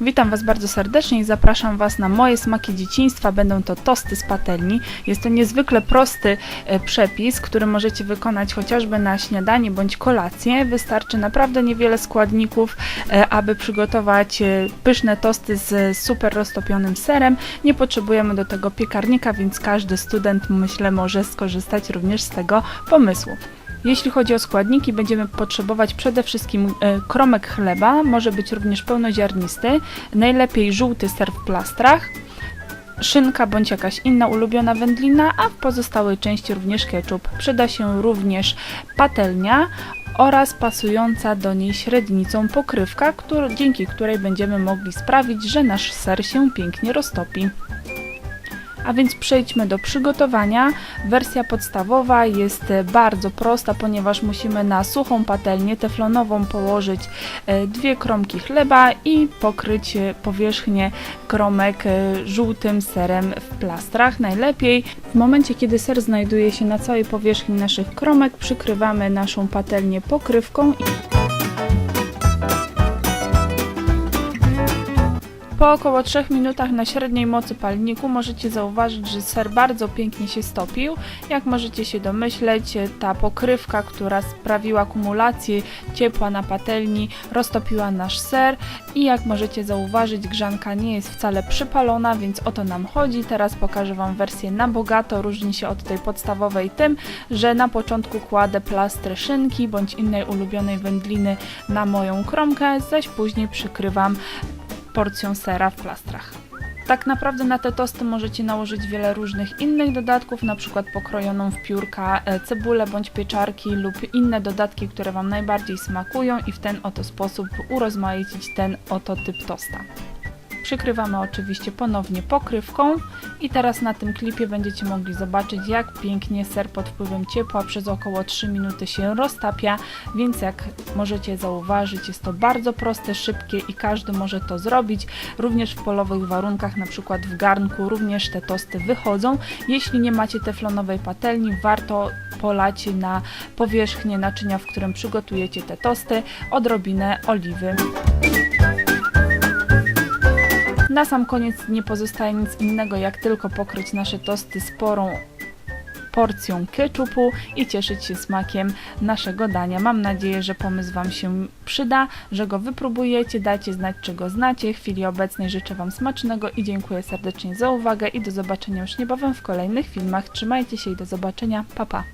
Witam Was bardzo serdecznie i zapraszam Was na moje smaki dzieciństwa. Będą to tosty z patelni. Jest to niezwykle prosty e, przepis, który możecie wykonać chociażby na śniadanie bądź kolację. Wystarczy naprawdę niewiele składników, e, aby przygotować e, pyszne tosty z super roztopionym serem. Nie potrzebujemy do tego piekarnika, więc każdy student myślę może skorzystać również z tego pomysłu. Jeśli chodzi o składniki, będziemy potrzebować przede wszystkim e, kromek chleba, może być również pełnoziarnisty, najlepiej żółty ser w plastrach, szynka bądź jakaś inna ulubiona wędlina, a w pozostałej części również ketchup. Przyda się również patelnia oraz pasująca do niej średnicą pokrywka, dzięki której będziemy mogli sprawić, że nasz ser się pięknie roztopi. A więc przejdźmy do przygotowania. Wersja podstawowa jest e, bardzo prosta, ponieważ musimy na suchą patelnię teflonową położyć e, dwie kromki chleba i pokryć e, powierzchnię kromek żółtym serem w plastrach. Najlepiej w momencie, kiedy ser znajduje się na całej powierzchni naszych kromek, przykrywamy naszą patelnię pokrywką Po około 3 minutach na średniej mocy palniku możecie zauważyć, że ser bardzo pięknie się stopił. Jak możecie się domyśleć, ta pokrywka, która sprawiła kumulację ciepła na patelni, roztopiła nasz ser i jak możecie zauważyć, grzanka nie jest wcale przypalona, więc o to nam chodzi. Teraz pokażę Wam wersję na bogato. Różni się od tej podstawowej tym, że na początku kładę plastry szynki bądź innej ulubionej wędliny na moją kromkę, zaś później przykrywam porcją sera w plastrach. Tak naprawdę na te tosty możecie nałożyć wiele różnych innych dodatków, na przykład pokrojoną w piórka e, cebulę bądź pieczarki lub inne dodatki, które Wam najbardziej smakują i w ten oto sposób urozmaicić ten oto typ tosta. Przykrywamy oczywiście ponownie pokrywką i teraz na tym klipie będziecie mogli zobaczyć jak pięknie ser pod wpływem ciepła przez około 3 minuty się roztapia, więc jak możecie zauważyć jest to bardzo proste, szybkie i każdy może to zrobić, również w polowych warunkach, na przykład w garnku również te tosty wychodzą. Jeśli nie macie teflonowej patelni, warto polać na powierzchnię naczynia, w którym przygotujecie te tosty, odrobinę oliwy. Na sam koniec nie pozostaje nic innego jak tylko pokryć nasze tosty sporą porcją ketchupu i cieszyć się smakiem naszego dania. Mam nadzieję, że pomysł Wam się przyda, że go wypróbujecie, dajcie znać czego znacie. W chwili obecnej życzę Wam smacznego i dziękuję serdecznie za uwagę i do zobaczenia już niebawem w kolejnych filmach. Trzymajcie się i do zobaczenia. Pa pa!